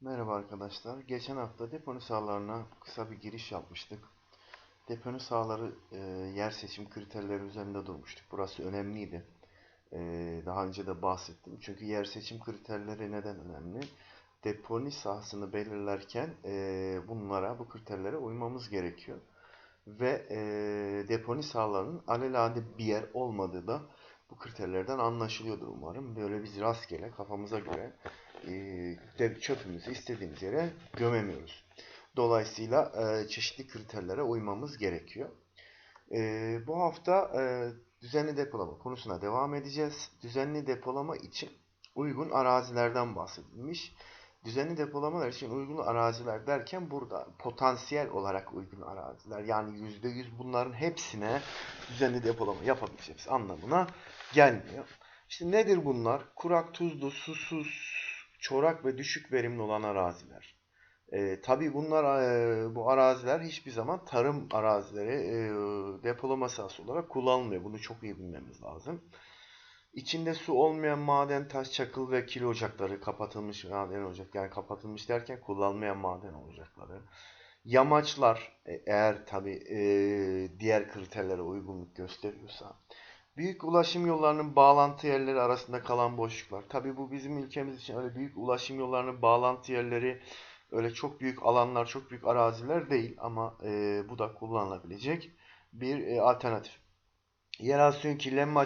Merhaba arkadaşlar. Geçen hafta deponi sahalarına kısa bir giriş yapmıştık. Deponi sahaları e, yer seçim kriterleri üzerinde durmuştuk. Burası önemliydi. E, daha önce de bahsettim. Çünkü yer seçim kriterleri neden önemli? Deponi sahasını belirlerken e, bunlara, bu kriterlere uymamız gerekiyor. Ve e, deponi sahalarının alelade bir yer olmadığı da bu kriterlerden anlaşılıyordur umarım. Böyle biz rastgele kafamıza göre e, çöpümüzü istediğimiz yere gömemiyoruz. Dolayısıyla e, çeşitli kriterlere uymamız gerekiyor. E, bu hafta e, düzenli depolama konusuna devam edeceğiz. Düzenli depolama için uygun arazilerden bahsedilmiş. Düzenli depolamalar için uygun araziler derken burada potansiyel olarak uygun araziler yani %100 bunların hepsine düzenli depolama yapabileceğiz anlamına gelmiyor. İşte nedir bunlar? Kurak, tuzlu, susuz, çorak ve düşük verimli olan araziler. E, tabii bunlar e, bu araziler hiçbir zaman tarım arazileri e, depolama sahası olarak kullanılmıyor. Bunu çok iyi bilmemiz lazım. İçinde su olmayan maden, taş, çakıl ve kil ocakları kapatılmış maden ocak yani kapatılmış derken kullanılmayan maden ocakları. Yamaçlar e, eğer tabii e, diğer kriterlere uygunluk gösteriyorsa. Büyük ulaşım yollarının bağlantı yerleri arasında kalan boşluklar. Tabii bu bizim ülkemiz için öyle büyük ulaşım yollarının bağlantı yerleri öyle çok büyük alanlar, çok büyük araziler değil ama e, bu da kullanılabilecek bir e, alternatif. Yerel suyun kirlenme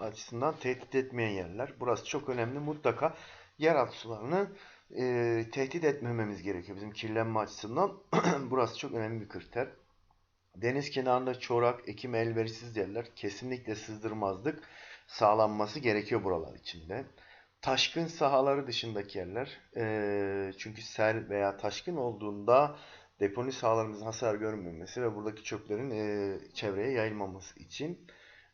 açısından tehdit etmeyen yerler. Burası çok önemli. Mutlaka yeraltı sularını e, tehdit etmememiz gerekiyor bizim kirlenme açısından. Burası çok önemli bir kriter. Deniz kenarında çorak, ekim elverişsiz yerler kesinlikle sızdırmazlık sağlanması gerekiyor buralar içinde. Taşkın sahaları dışındaki yerler e, çünkü sel veya taşkın olduğunda deponi sahalarımızın hasar görmemesi ve buradaki çöplerin e, çevreye yayılmaması için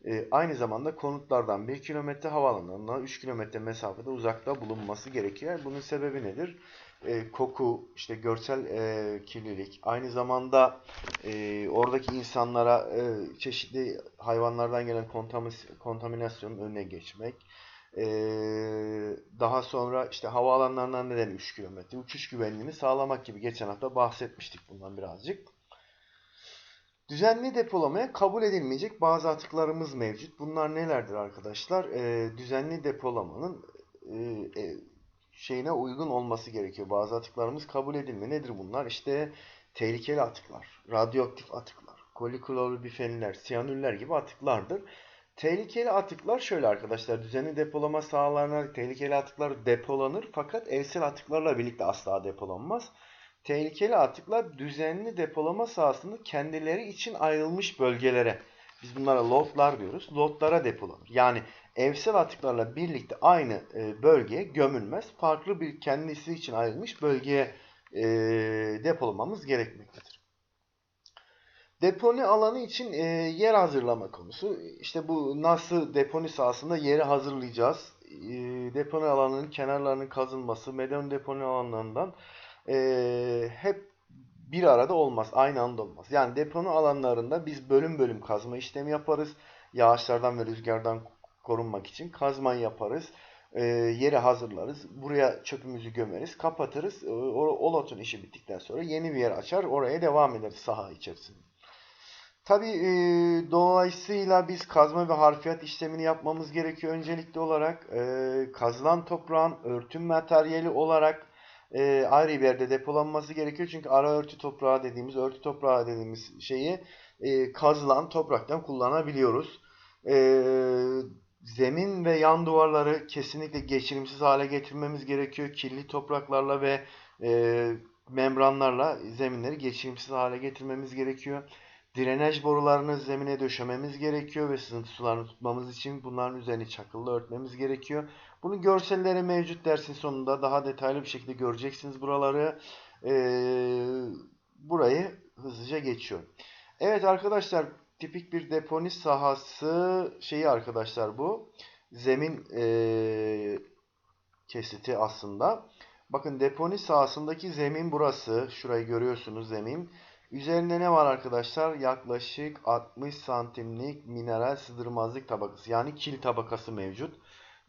e, aynı zamanda konutlardan 1 kilometre havaalanlarından 3 kilometre mesafede uzakta bulunması gerekiyor. Bunun sebebi nedir? E, koku, işte görsel e, kirlilik, aynı zamanda e, oradaki insanlara e, çeşitli hayvanlardan gelen kontaminasyonun önüne geçmek. E, daha sonra işte havaalanlarından neden 3 kilometre? Uçuş güvenliğini sağlamak gibi geçen hafta bahsetmiştik bundan birazcık. Düzenli depolamaya kabul edilmeyecek bazı atıklarımız mevcut. Bunlar nelerdir arkadaşlar? E, düzenli depolamanın e, e, şeyine uygun olması gerekiyor. Bazı atıklarımız kabul edilmiyor. Nedir bunlar? İşte tehlikeli atıklar, radyoaktif atıklar, koliklorlu bifeniller, siyanürler gibi atıklardır. Tehlikeli atıklar şöyle arkadaşlar. Düzenli depolama sahalarına tehlikeli atıklar depolanır fakat evsel atıklarla birlikte asla depolanmaz. Tehlikeli atıklar düzenli depolama sahasında kendileri için ayrılmış bölgelere, biz bunlara lotlar diyoruz, lotlara depolanır. Yani evsel atıklarla birlikte aynı e, bölgeye gömülmez. Farklı bir kendisi için ayrılmış bölgeye e, depolamamız gerekmektedir. Deponi alanı için e, yer hazırlama konusu. İşte bu nasıl deponi sahasında yeri hazırlayacağız. E, deponi alanının kenarlarının kazılması, medyon deponi alanlarından e, hep bir arada olmaz. Aynı anda olmaz. Yani deponi alanlarında biz bölüm bölüm kazma işlemi yaparız. Yağışlardan ve rüzgardan korunmak için kazma yaparız. E, yeri hazırlarız. Buraya çöpümüzü gömeriz. Kapatırız. E, o, o lotun işi bittikten sonra yeni bir yer açar. Oraya devam ederiz saha içerisinde. Tabi e, dolayısıyla biz kazma ve harfiyat işlemini yapmamız gerekiyor öncelikli olarak. E, kazılan toprağın örtüm materyali olarak e, ayrı bir yerde depolanması gerekiyor. Çünkü ara örtü toprağı dediğimiz, örtü toprağı dediğimiz şeyi e, kazılan topraktan kullanabiliyoruz. E, zemin ve yan duvarları kesinlikle geçirimsiz hale getirmemiz gerekiyor. Kirli topraklarla ve e, membranlarla zeminleri geçirimsiz hale getirmemiz gerekiyor. Drenaj borularını zemine döşememiz gerekiyor ve sızıntı sularını tutmamız için bunların üzerini çakılla örtmemiz gerekiyor. Bunun görselleri mevcut dersin sonunda daha detaylı bir şekilde göreceksiniz buraları. Ee, burayı hızlıca geçiyorum. Evet arkadaşlar tipik bir deponi sahası şeyi arkadaşlar bu. Zemin e, kesiti aslında. Bakın deponi sahasındaki zemin burası. Şurayı görüyorsunuz zemin. Üzerinde ne var arkadaşlar? Yaklaşık 60 santimlik mineral sızdırmazlık tabakası yani kil tabakası mevcut.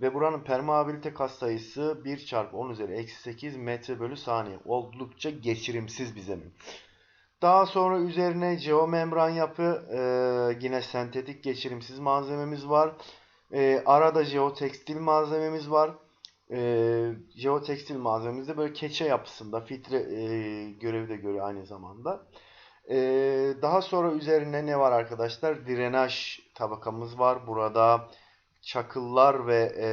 Ve buranın permeabilite katsayısı 1 çarpı 10 üzeri eksi 8 metre bölü saniye. Oldukça geçirimsiz bir zemin. Daha sonra üzerine geomembran yapı e, yine sentetik geçirimsiz malzememiz var. E, arada jeotekstil malzememiz var. E, jeotekstil malzememiz de böyle keçe yapısında filtre e, görevi de görüyor aynı zamanda. E, daha sonra üzerine ne var arkadaşlar? Drenaj tabakamız var. Burada çakıllar ve e,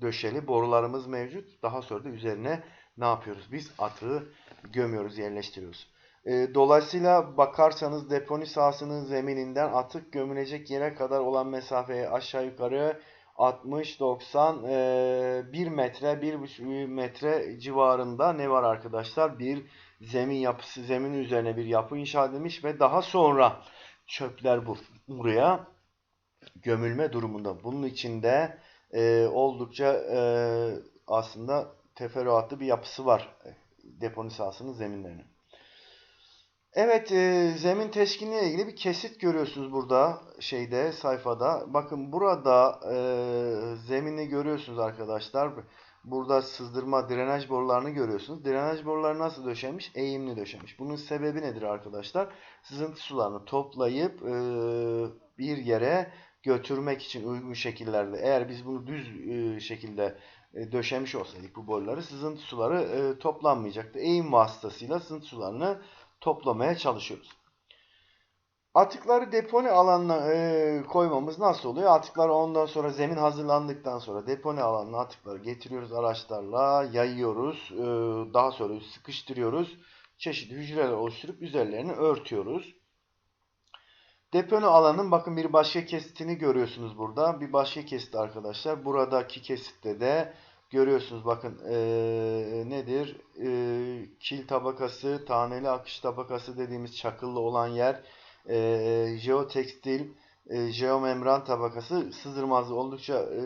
döşeli borularımız mevcut. Daha sonra da üzerine ne yapıyoruz? Biz atığı gömüyoruz, yerleştiriyoruz. E, dolayısıyla bakarsanız deponi sahasının zemininden atık gömülecek yere kadar olan mesafeye aşağı yukarı 60, 90, e, 1 metre, 1,5 metre civarında ne var arkadaşlar? Bir zemin yapısı, zemin üzerine bir yapı inşa edilmiş ve daha sonra çöpler bu buraya gömülme durumunda. Bunun içinde e, oldukça e, aslında teferruatlı bir yapısı var e, deponi sahasının zeminlerinin. Evet, e, zemin teşkiliyle ilgili bir kesit görüyorsunuz burada şeyde sayfada. Bakın burada e, zemini görüyorsunuz arkadaşlar. Burada sızdırma drenaj borularını görüyorsunuz. Drenaj boruları nasıl döşenmiş? Eğimli döşenmiş. Bunun sebebi nedir arkadaşlar? Sızıntı sularını toplayıp e, bir yere götürmek için uygun şekillerde. Eğer biz bunu düz e, şekilde e, döşemiş olsaydık bu boruları sızıntı suları e, toplanmayacaktı. Eğim vasıtasıyla sızıntı sularını toplamaya çalışıyoruz. Atıkları deponi alanına e, koymamız nasıl oluyor? Atıkları ondan sonra zemin hazırlandıktan sonra deponi alanına atıkları getiriyoruz araçlarla, yayıyoruz. E, daha sonra sıkıştırıyoruz. Çeşitli hücreler oluşturup üzerlerini örtüyoruz. Deponi alanın bakın bir başka kesitini görüyorsunuz burada. Bir başka kesit arkadaşlar. Buradaki kesitte de görüyorsunuz bakın e, nedir? E, kil tabakası, taneli akış tabakası dediğimiz çakıllı olan yer. E, jeotekstil, e, jeomembran tabakası sızdırmazlı oldukça e,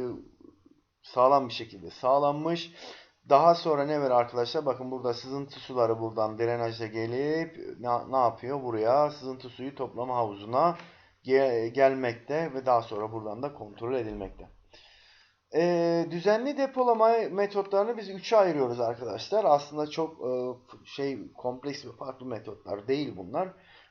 sağlam bir şekilde sağlanmış. Daha sonra ne var arkadaşlar? Bakın burada sızıntı suları buradan drenaja gelip ne, ne yapıyor? Buraya sızıntı suyu toplama havuzuna gel gelmekte ve daha sonra buradan da kontrol edilmekte. Düzenli depolama metotlarını biz üçe ayırıyoruz arkadaşlar. Aslında çok e, şey kompleks ve farklı metotlar değil bunlar.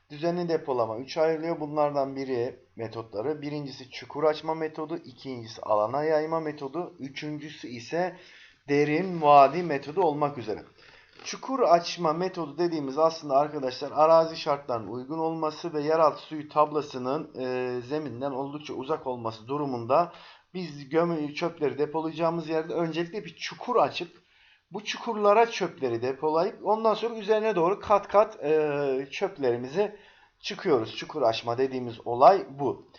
Düzenli depolama 3 ayrılıyor. Bunlardan biri metotları. Birincisi çukur açma metodu, ikincisi alana yayma metodu, üçüncüsü ise derin vadi metodu olmak üzere. Çukur açma metodu dediğimiz aslında arkadaşlar arazi şartlarının uygun olması ve yeraltı suyu tablasının e, zeminden oldukça uzak olması durumunda biz gömü çöpleri depolayacağımız yerde öncelikle bir çukur açıp bu çukurlara çöpleri depolayıp ondan sonra üzerine doğru kat kat e, çöplerimizi çıkıyoruz. Çukur açma dediğimiz olay bu.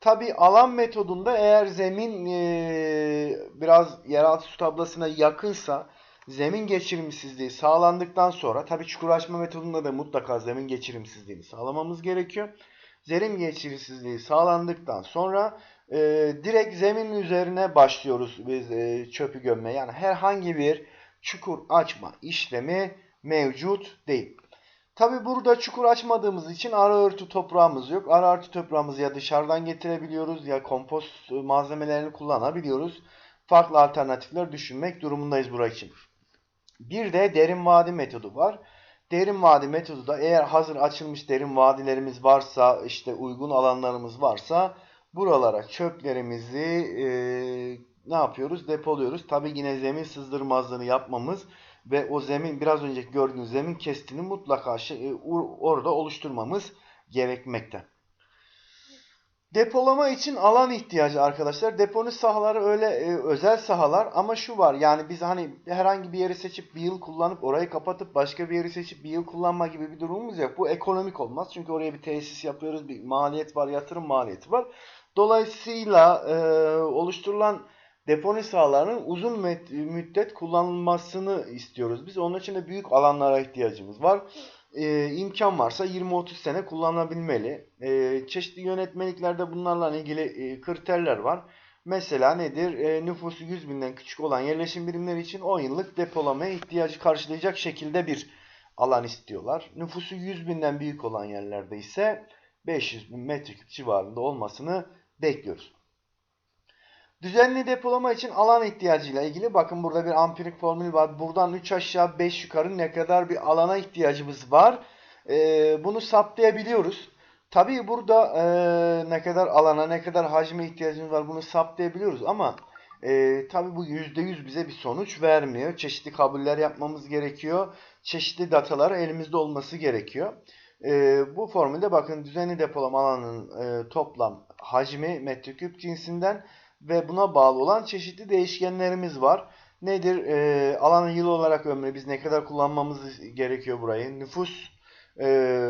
Tabi alan metodunda eğer zemin e, biraz yeraltı su tablasına yakınsa zemin geçirimsizliği sağlandıktan sonra tabi çukur açma metodunda da mutlaka zemin geçirimsizliğini sağlamamız gerekiyor. Zemin geçirimsizliği sağlandıktan sonra e, direkt zemin üzerine başlıyoruz biz e, çöpü gömmeye. Yani herhangi bir çukur açma işlemi mevcut değil. Tabi burada çukur açmadığımız için ara örtü toprağımız yok. Ara örtü toprağımızı ya dışarıdan getirebiliyoruz ya kompost malzemelerini kullanabiliyoruz. Farklı alternatifler düşünmek durumundayız burası için. Bir de derin vadi metodu var. Derin vadi metodu da eğer hazır açılmış derin vadilerimiz varsa işte uygun alanlarımız varsa buralara çöplerimizi e, ne yapıyoruz? Depoluyoruz. Tabi yine zemin sızdırmazlığını yapmamız ve o zemin biraz önceki gördüğünüz zemin kestini mutlaka şey, orada oluşturmamız gerekmekte. Depolama için alan ihtiyacı arkadaşlar. Deponi sahaları öyle e, özel sahalar ama şu var yani biz hani herhangi bir yeri seçip bir yıl kullanıp orayı kapatıp başka bir yeri seçip bir yıl kullanma gibi bir durumumuz yok. Bu ekonomik olmaz çünkü oraya bir tesis yapıyoruz bir maliyet var yatırım maliyeti var. Dolayısıyla e, oluşturulan deponi sahalarının uzun müddet kullanılmasını istiyoruz. Biz onun için de büyük alanlara ihtiyacımız var. Ee, imkan varsa 20-30 sene kullanabilmeli. Ee, çeşitli yönetmeliklerde bunlarla ilgili e, kriterler var. Mesela nedir? E, nüfusu 100 binden küçük olan yerleşim birimleri için 10 yıllık depolamaya ihtiyacı karşılayacak şekilde bir alan istiyorlar. Nüfusu 100 binden büyük olan yerlerde ise 500 bin metreküp civarında olmasını bekliyoruz. Düzenli depolama için alan ihtiyacıyla ilgili bakın burada bir ampirik formül var. Buradan 3 aşağı 5 yukarı ne kadar bir alana ihtiyacımız var. Ee, bunu saptayabiliyoruz. Tabii burada e, ne kadar alana ne kadar hacme ihtiyacımız var bunu saptayabiliyoruz ama e, tabii bu %100 bize bir sonuç vermiyor. Çeşitli kabuller yapmamız gerekiyor. Çeşitli datalar elimizde olması gerekiyor. E, bu formülde bakın düzenli depolama alanının e, toplam hacmi metreküp cinsinden ve buna bağlı olan çeşitli değişkenlerimiz var. Nedir? E, alanın yıl olarak ömrü biz ne kadar kullanmamız gerekiyor burayı. Nüfus e,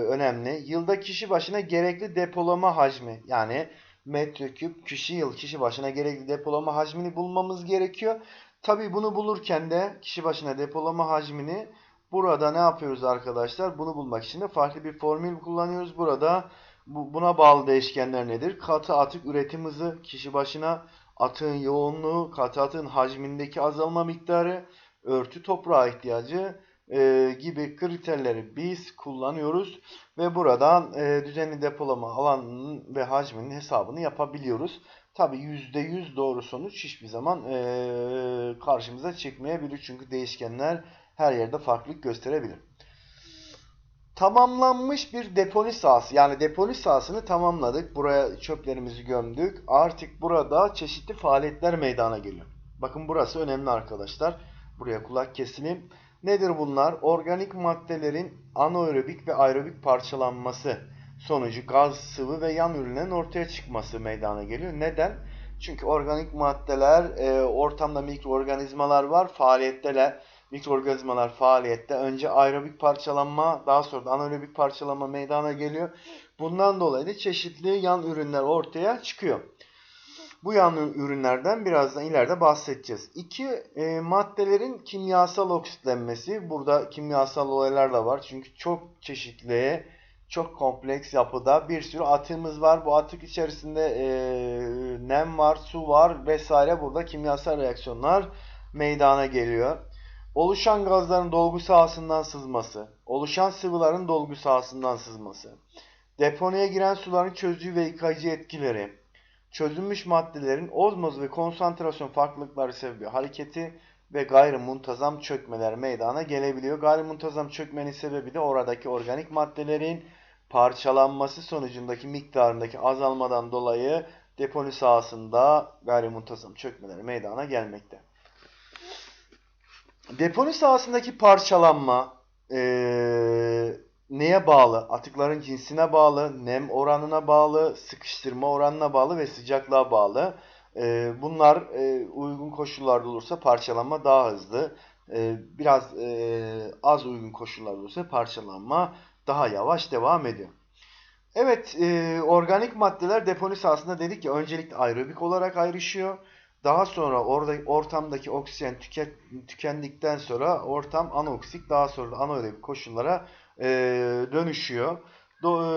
önemli. Yılda kişi başına gerekli depolama hacmi yani metreküp kişi yıl kişi başına gerekli depolama hacmini bulmamız gerekiyor. Tabii bunu bulurken de kişi başına depolama hacmini burada ne yapıyoruz arkadaşlar? Bunu bulmak için de farklı bir formül kullanıyoruz. Burada bu, buna bağlı değişkenler nedir? Katı atık üretim hızı, kişi başına atığın yoğunluğu, katı atığın hacmindeki azalma miktarı, örtü toprağa ihtiyacı e, gibi kriterleri biz kullanıyoruz ve buradan e, düzenli depolama alanının ve hacminin hesabını yapabiliyoruz. Tabi %100 doğru sonuç hiçbir zaman e, karşımıza çıkmayabilir çünkü değişkenler her yerde farklılık gösterebilir. Tamamlanmış bir deponi sahası. Yani deponi sahasını tamamladık. Buraya çöplerimizi gömdük. Artık burada çeşitli faaliyetler meydana geliyor. Bakın burası önemli arkadaşlar. Buraya kulak keselim. Nedir bunlar? Organik maddelerin anaerobik ve aerobik parçalanması sonucu gaz, sıvı ve yan ürünlerin ortaya çıkması meydana geliyor. Neden? Çünkü organik maddeler, e, ortamda mikroorganizmalar var, faaliyetteler mikroorganizmalar faaliyette. Önce aerobik parçalanma, daha sonra da anaerobik parçalanma meydana geliyor. Bundan dolayı da çeşitli yan ürünler ortaya çıkıyor. Bu yan ürünlerden birazdan ileride bahsedeceğiz. İki e, maddelerin kimyasal oksitlenmesi. Burada kimyasal olaylar da var. Çünkü çok çeşitli, çok kompleks yapıda bir sürü atığımız var. Bu atık içerisinde e, nem var, su var vesaire. Burada kimyasal reaksiyonlar meydana geliyor. Oluşan gazların dolgu sahasından sızması, oluşan sıvıların dolgu sahasından sızması, depoya giren suların çözücü ve yıkayıcı etkileri, çözülmüş maddelerin ozmoz ve konsantrasyon farklılıkları sebebi hareketi ve gayri muntazam çökmeler meydana gelebiliyor. Gayri muntazam çökmenin sebebi de oradaki organik maddelerin parçalanması sonucundaki miktarındaki azalmadan dolayı deponi sahasında gayri muntazam çökmeler meydana gelmekte. Deponi sahasındaki parçalanma e, neye bağlı? Atıkların cinsine bağlı, nem oranına bağlı, sıkıştırma oranına bağlı ve sıcaklığa bağlı. E, bunlar e, uygun koşullarda olursa parçalanma daha hızlı. E, biraz e, az uygun koşullarda olursa parçalanma daha yavaş devam ediyor. Evet, e, organik maddeler deponi sahasında dedik ki öncelikle aerobik olarak ayrışıyor. Daha sonra orada ortamdaki oksijen tüket, tükendikten sonra ortam anoksik daha sonra da anaerobik koşullara e, dönüşüyor. Do, e,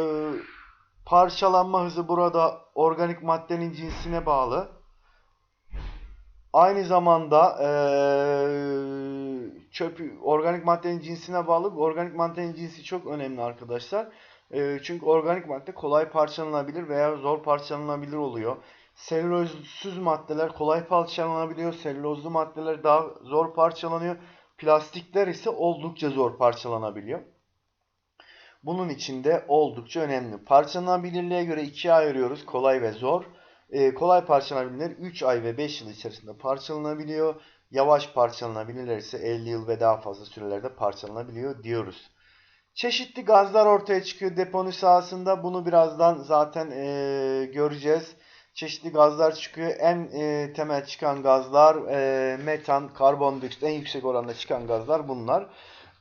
parçalanma hızı burada organik maddenin cinsine bağlı. Aynı zamanda e, çöp organik maddenin cinsine bağlı. Organik maddenin cinsi çok önemli arkadaşlar. E, çünkü organik madde kolay parçalanabilir veya zor parçalanabilir oluyor. Selülozsüz maddeler kolay parçalanabiliyor. Selülozlu maddeler daha zor parçalanıyor. Plastikler ise oldukça zor parçalanabiliyor. Bunun için de oldukça önemli. Parçalanabilirliğe göre ikiye ayırıyoruz. Kolay ve zor. Ee, kolay parçalanabilirler 3 ay ve 5 yıl içerisinde parçalanabiliyor. Yavaş parçalanabilirler ise 50 yıl ve daha fazla sürelerde parçalanabiliyor diyoruz. Çeşitli gazlar ortaya çıkıyor deponi sahasında. Bunu birazdan zaten e, göreceğiz çeşitli gazlar çıkıyor. En e, temel çıkan gazlar e, metan, karbondioksit en yüksek oranda çıkan gazlar bunlar.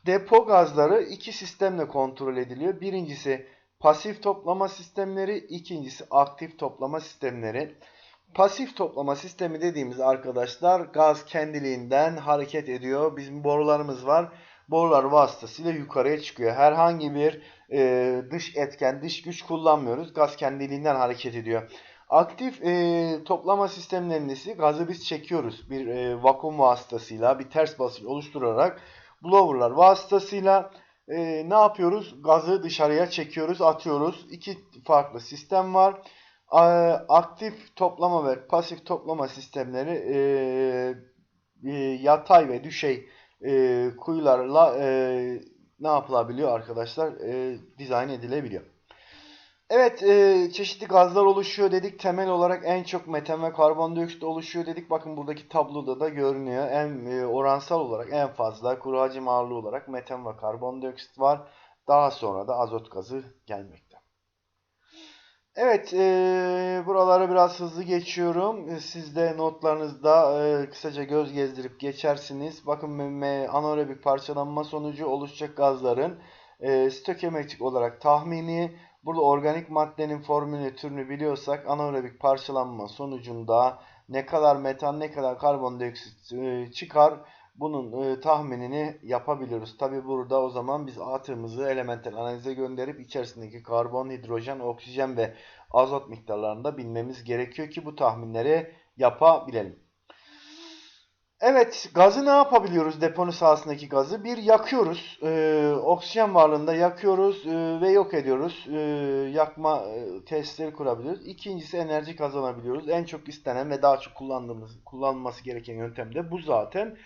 Depo gazları iki sistemle kontrol ediliyor. Birincisi pasif toplama sistemleri, ikincisi aktif toplama sistemleri. Pasif toplama sistemi dediğimiz arkadaşlar gaz kendiliğinden hareket ediyor. Bizim borularımız var. Borular vasıtasıyla yukarıya çıkıyor. Herhangi bir e, dış etken, dış güç kullanmıyoruz. Gaz kendiliğinden hareket ediyor. Aktif e, toplama sistemlerinin ise gazı biz çekiyoruz. Bir e, vakum vasıtasıyla, bir ters basınç oluşturarak blowerlar vasıtasıyla e, ne yapıyoruz? Gazı dışarıya çekiyoruz, atıyoruz. İki farklı sistem var. A- Aktif toplama ve pasif toplama sistemleri e, e, yatay ve düşey e, kuyularla e, ne yapılabiliyor arkadaşlar? E, dizayn edilebiliyor. Evet, e, çeşitli gazlar oluşuyor dedik. Temel olarak en çok metan ve karbondioksit oluşuyor dedik. Bakın buradaki tabloda da görünüyor. En e, oransal olarak en fazla kuru hacim ağırlığı olarak metan ve karbondioksit var. Daha sonra da azot gazı gelmekte. Evet, e, buraları biraz hızlı geçiyorum. Siz de notlarınızda e, kısaca göz gezdirip geçersiniz. Bakın me- anaerobik parçalanma sonucu oluşacak gazların e, stoichiometrik olarak tahmini. Burada organik maddenin formülünü türünü biliyorsak anaerobik parçalanma sonucunda ne kadar metan ne kadar karbondioksit e, çıkar bunun e, tahminini yapabiliyoruz. Tabi burada o zaman biz atığımızı elementel analize gönderip içerisindeki karbon, hidrojen, oksijen ve azot miktarlarını da bilmemiz gerekiyor ki bu tahminleri yapabilelim. Evet, gazı ne yapabiliyoruz deponi sahasındaki gazı? Bir yakıyoruz. Ee, oksijen varlığında yakıyoruz e, ve yok ediyoruz. Ee, yakma e, tesisleri kurabiliyoruz. İkincisi enerji kazanabiliyoruz. En çok istenen ve daha çok kullandığımız, kullanılması gereken yöntem de bu zaten.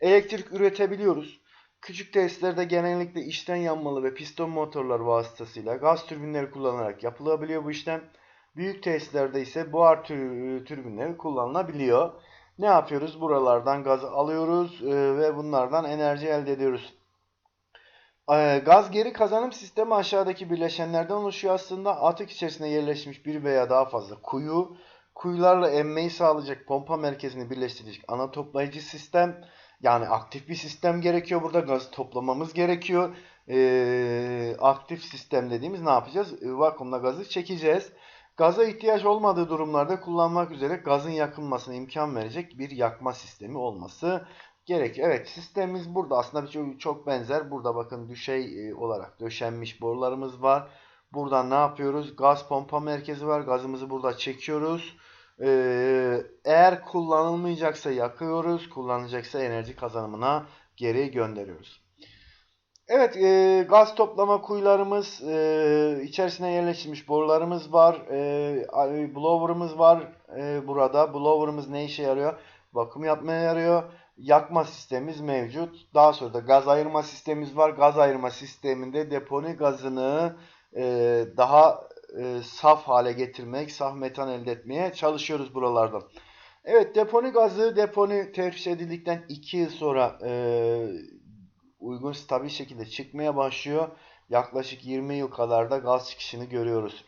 Elektrik üretebiliyoruz. Küçük tesislerde genellikle içten yanmalı ve piston motorlar vasıtasıyla gaz türbinleri kullanarak yapılabiliyor bu işlem. Büyük tesislerde ise buhar tür- türbinleri kullanılabiliyor. Ne yapıyoruz? Buralardan gazı alıyoruz e, ve bunlardan enerji elde ediyoruz. E, Gaz geri kazanım sistemi aşağıdaki bileşenlerden oluşuyor aslında. Atık içerisine yerleşmiş bir veya daha fazla kuyu, kuyularla emmeyi sağlayacak pompa merkezini birleştirecek ana toplayıcı sistem. Yani aktif bir sistem gerekiyor burada. Gazı toplamamız gerekiyor. E, aktif sistem dediğimiz ne yapacağız? E, vakumla gazı çekeceğiz. Gaza ihtiyaç olmadığı durumlarda kullanmak üzere gazın yakılmasına imkan verecek bir yakma sistemi olması gerekiyor. Evet sistemimiz burada aslında çok, çok benzer. Burada bakın düşey e, olarak döşenmiş borularımız var. Buradan ne yapıyoruz? Gaz pompa merkezi var. Gazımızı burada çekiyoruz. Ee, eğer kullanılmayacaksa yakıyoruz. Kullanılacaksa enerji kazanımına geri gönderiyoruz. Evet, e, gaz toplama kuyularımız, e, içerisine yerleştirilmiş borularımız var, e, blower'ımız var e, burada. Blower'ımız ne işe yarıyor? Vakum yapmaya yarıyor. Yakma sistemimiz mevcut. Daha sonra da gaz ayırma sistemimiz var. Gaz ayırma sisteminde deponi gazını e, daha e, saf hale getirmek, saf metan elde etmeye çalışıyoruz buralardan. Evet, deponi gazı deponi terhis edildikten 2 yıl sonra e, uygun stabil şekilde çıkmaya başlıyor. Yaklaşık 20 yıl kadar da gaz çıkışını görüyoruz.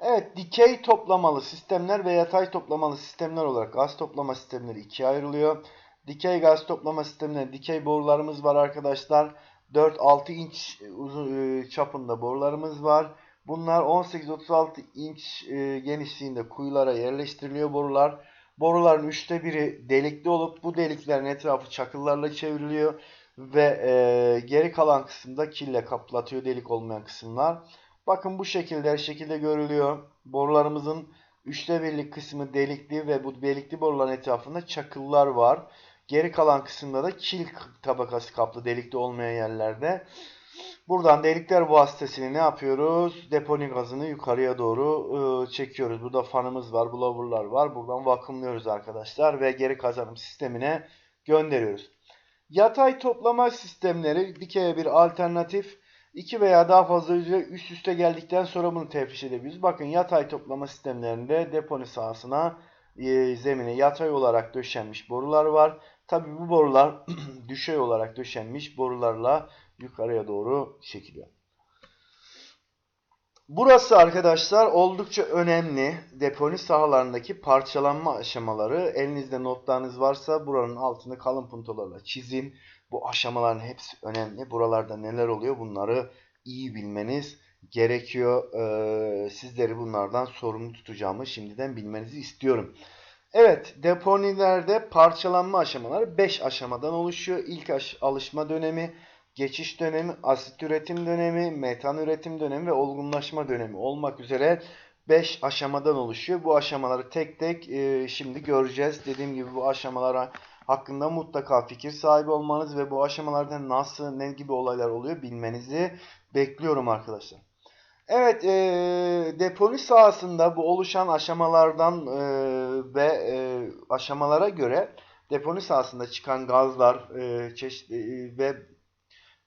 Evet, dikey toplamalı sistemler ve yatay toplamalı sistemler olarak gaz toplama sistemleri ikiye ayrılıyor. Dikey gaz toplama sistemleri, dikey borularımız var arkadaşlar. 4-6 inç uzun e, çapında borularımız var. Bunlar 18-36 inç e, genişliğinde kuyulara yerleştiriliyor borular. Boruların üçte biri delikli olup bu deliklerin etrafı çakıllarla çevriliyor ve e, geri kalan kısımda kille kaplatıyor delik olmayan kısımlar. Bakın bu şekilde her şekilde görülüyor. Borularımızın üçte birlik kısmı delikli ve bu delikli boruların etrafında çakıllar var. Geri kalan kısımda da kil tabakası kaplı delikli olmayan yerlerde. Buradan delikler vasıtasıyla ne yapıyoruz? Deponi gazını yukarıya doğru e, çekiyoruz. Burada fanımız var, blower'lar var. Buradan vakumluyoruz arkadaşlar ve geri kazanım sistemine gönderiyoruz. Yatay toplama sistemleri dikeye bir alternatif. iki veya daha fazla hücre üst üste geldikten sonra bunu tefriş edebiliriz. Bakın yatay toplama sistemlerinde deponi sahasına e, zemine yatay olarak döşenmiş borular var. Tabi bu borular düşey olarak döşenmiş borularla yukarıya doğru çekiliyor. Burası arkadaşlar oldukça önemli. Deponi sahalarındaki parçalanma aşamaları. Elinizde notlarınız varsa buranın altını kalın puntolarla çizin. Bu aşamaların hepsi önemli. Buralarda neler oluyor bunları iyi bilmeniz gerekiyor. Ee, sizleri bunlardan sorumlu tutacağımı şimdiden bilmenizi istiyorum. Evet, deponilerde parçalanma aşamaları 5 aşamadan oluşuyor. İlk alışma dönemi, geçiş dönemi, asit üretim dönemi, metan üretim dönemi ve olgunlaşma dönemi olmak üzere 5 aşamadan oluşuyor. Bu aşamaları tek tek e, şimdi göreceğiz. Dediğim gibi bu aşamalara hakkında mutlaka fikir sahibi olmanız ve bu aşamalarda nasıl, ne gibi olaylar oluyor bilmenizi bekliyorum arkadaşlar. Evet, e, deponi sahasında bu oluşan aşamalardan e, ve e, aşamalara göre deponi sahasında çıkan gazlar e, çeşitli e, ve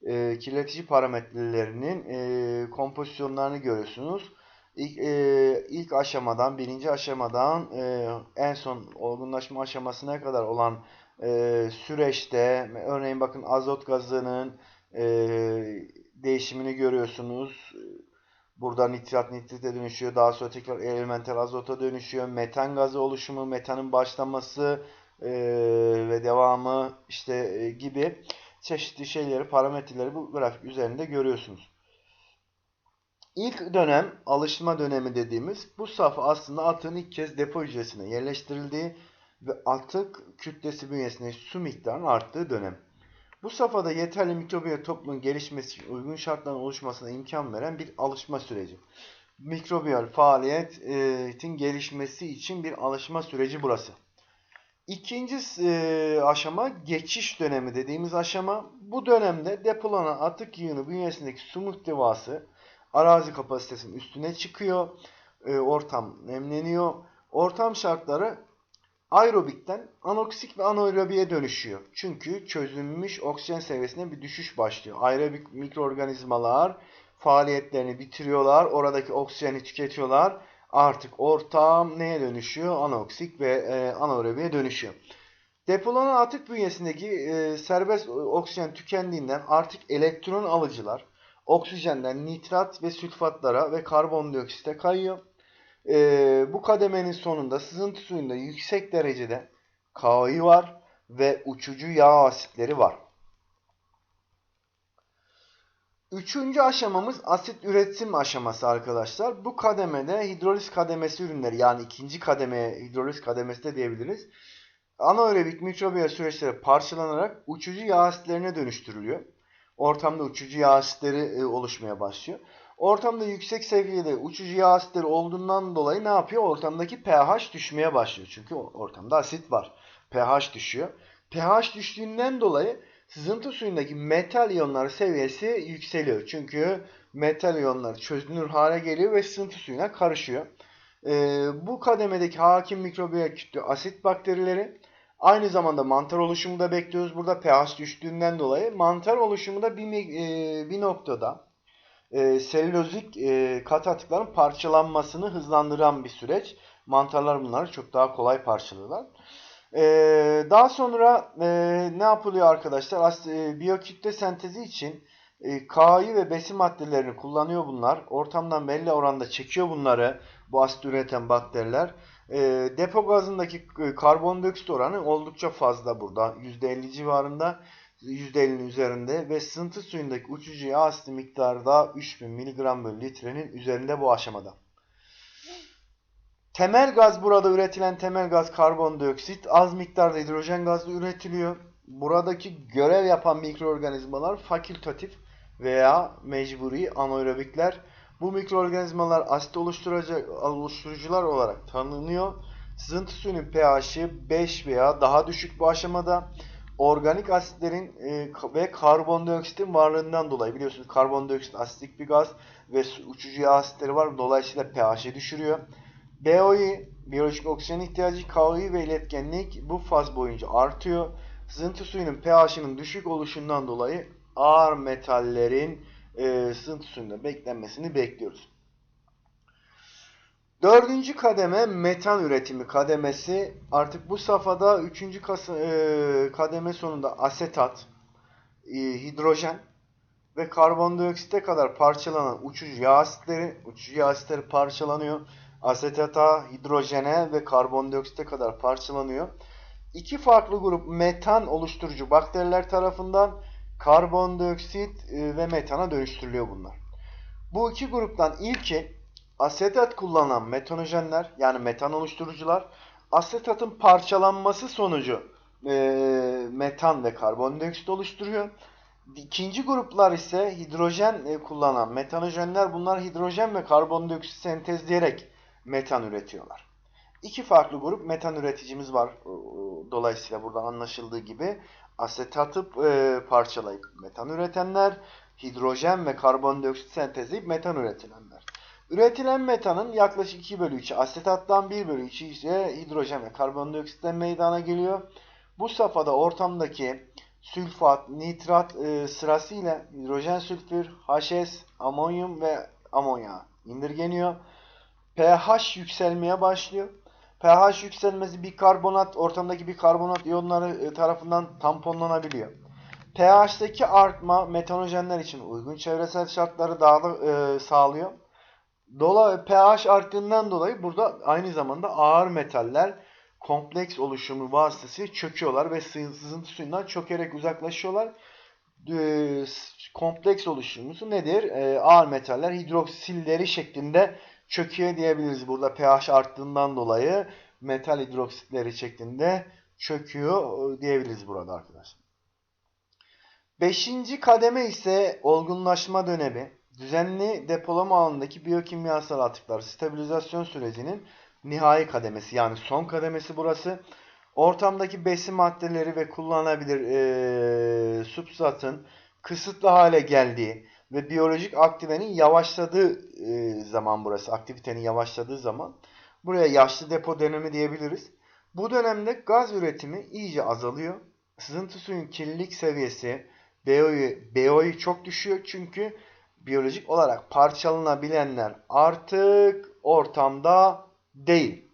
e, kirletici parametrelerinin e, kompozisyonlarını görüyorsunuz. İlk, e, ilk aşamadan, birinci aşamadan e, en son olgunlaşma aşamasına kadar olan e, süreçte örneğin bakın azot gazının e, değişimini görüyorsunuz. Burada nitrat nitrite dönüşüyor. Daha sonra tekrar elemental azota dönüşüyor. Metan gazı oluşumu, metanın başlaması e, ve devamı işte e, gibi çeşitli şeyleri, parametreleri bu grafik üzerinde görüyorsunuz. İlk dönem, alışma dönemi dediğimiz bu safha aslında atığın ilk kez depo hücresine yerleştirildiği ve atık kütlesi bünyesinde su miktarının arttığı dönem. Bu safhada yeterli mikrobiyal toplumun gelişmesi için uygun şartların oluşmasına imkan veren bir alışma süreci. Mikrobiyal faaliyetin gelişmesi için bir alışma süreci burası. İkinci e, aşama geçiş dönemi dediğimiz aşama. Bu dönemde depolanan atık yığını bünyesindeki su muhtevası arazi kapasitesinin üstüne çıkıyor. E, ortam nemleniyor. Ortam şartları aerobikten anoksik ve anaerobiye dönüşüyor. Çünkü çözülmüş oksijen seviyesinde bir düşüş başlıyor. Aerobik mikroorganizmalar faaliyetlerini bitiriyorlar. Oradaki oksijeni tüketiyorlar. Artık ortam neye dönüşüyor? Anoksik ve e, anaerobiye dönüşüyor. Depolanan atık bünyesindeki e, serbest oksijen tükendiğinden artık elektron alıcılar oksijenden nitrat ve sülfatlara ve karbondioksite kayıyor. Ee, bu kademenin sonunda sızıntı suyunda yüksek derecede KI var ve uçucu yağ asitleri var. Üçüncü aşamamız asit üretim aşaması arkadaşlar. Bu kademede hidroliz kademesi ürünleri yani ikinci kademeye hidroliz kademesi de diyebiliriz. Anaerobik mikrobiyal süreçlere parçalanarak uçucu yağ asitlerine dönüştürülüyor. Ortamda uçucu yağ asitleri e, oluşmaya başlıyor. Ortamda yüksek seviyede uçucu yağ asitleri olduğundan dolayı ne yapıyor? Ortamdaki pH düşmeye başlıyor. Çünkü ortamda asit var. pH düşüyor. pH düştüğünden dolayı sızıntı suyundaki metal iyonları seviyesi yükseliyor. Çünkü metal iyonları çözünür hale geliyor ve sızıntı suyuna karışıyor. Ee, bu kademedeki hakim mikrobiyal kütle asit bakterileri aynı zamanda mantar oluşumu da bekliyoruz. Burada pH düştüğünden dolayı mantar oluşumu da bir, e, bir noktada e, selülozik e, kat atıkların parçalanmasını hızlandıran bir süreç. Mantarlar bunları çok daha kolay parçalıyorlar. E, daha sonra e, ne yapılıyor arkadaşlar? As e, biyokütle sentezi için e, KI ve besin maddelerini kullanıyor bunlar. Ortamdan belli oranda çekiyor bunları bu asit üreten bakteriler. E, depo gazındaki e, karbondioksit oranı oldukça fazla burada. %50 civarında. %50'nin üzerinde ve sızıntı suyundaki uçucu yağ asidi miktarı da 3000 mg bölü litrenin üzerinde bu aşamada. Temel gaz burada üretilen temel gaz karbondioksit az miktarda hidrojen gazı üretiliyor. Buradaki görev yapan mikroorganizmalar fakültatif veya mecburi anaerobikler. Bu mikroorganizmalar asit oluşturacak oluşturucular olarak tanınıyor. Sızıntı suyunun pH'i 5 veya daha düşük bu aşamada organik asitlerin e, ve karbondioksitin varlığından dolayı biliyorsunuz karbondioksit asitik bir gaz ve uçucu yağ asitleri var. Dolayısıyla pH'i düşürüyor. BOI, biyolojik oksijen ihtiyacı, KI ve iletkenlik bu faz boyunca artıyor. Sızıntı suyunun pH'inin düşük oluşundan dolayı ağır metallerin e, sızıntı suyunda beklenmesini bekliyoruz. Dördüncü kademe metan üretimi kademesi. Artık bu safhada üçüncü e, kademe sonunda asetat, e, hidrojen ve karbondioksite kadar parçalanan uçucu yağ asitleri, uçucu yağ asitleri parçalanıyor. Asetata, hidrojene ve karbondioksite kadar parçalanıyor. İki farklı grup metan oluşturucu bakteriler tarafından karbondioksit e, ve metana dönüştürülüyor bunlar. Bu iki gruptan ilki asetat kullanan metanojenler yani metan oluşturucular asetatın parçalanması sonucu e, metan ve karbondioksit oluşturuyor. İkinci gruplar ise hidrojen e, kullanan metanojenler bunlar hidrojen ve karbondioksit sentezleyerek metan üretiyorlar. İki farklı grup metan üreticimiz var. Dolayısıyla burada anlaşıldığı gibi asetatı e, parçalayıp metan üretenler, hidrojen ve karbondioksit sentezleyip metan üretilenler. Üretilen metanın yaklaşık 2 bölü 3'ü asetattan 1 bölü 3'ü ise hidrojen ve karbondioksitten meydana geliyor. Bu safhada ortamdaki sülfat, nitrat e, sırasıyla hidrojen sülfür, HS, amonyum ve amonya indirgeniyor. pH yükselmeye başlıyor. pH yükselmesi bir karbonat, ortamdaki bir karbonat iyonları e, tarafından tamponlanabiliyor. pH'teki artma metanojenler için uygun çevresel şartları daha da e, sağlıyor. Dolayı pH arttığından dolayı burada aynı zamanda ağır metaller kompleks oluşumu vasıtasıyla çöküyorlar ve sızı- sızıntı suyundan çökerek uzaklaşıyorlar. Kompleks oluşumu nedir? Ee, ağır metaller hidroksilleri şeklinde çöküyor diyebiliriz. Burada pH arttığından dolayı metal hidroksitleri şeklinde çöküyor e, diyebiliriz burada arkadaşlar. Beşinci kademe ise olgunlaşma dönemi. Düzenli depolama alanındaki biyokimyasal atıklar stabilizasyon sürecinin nihai kademesi yani son kademesi burası. Ortamdaki besin maddeleri ve kullanılabilir eee substratın kısıtlı hale geldiği ve biyolojik aktivenin yavaşladığı eee, zaman burası. Aktivitenin yavaşladığı zaman. Buraya yaşlı depo dönemi diyebiliriz. Bu dönemde gaz üretimi iyice azalıyor. Sızıntı suyun kirlilik seviyesi BO'yu BO'yu çok düşüyor çünkü biyolojik olarak parçalanabilenler artık ortamda değil.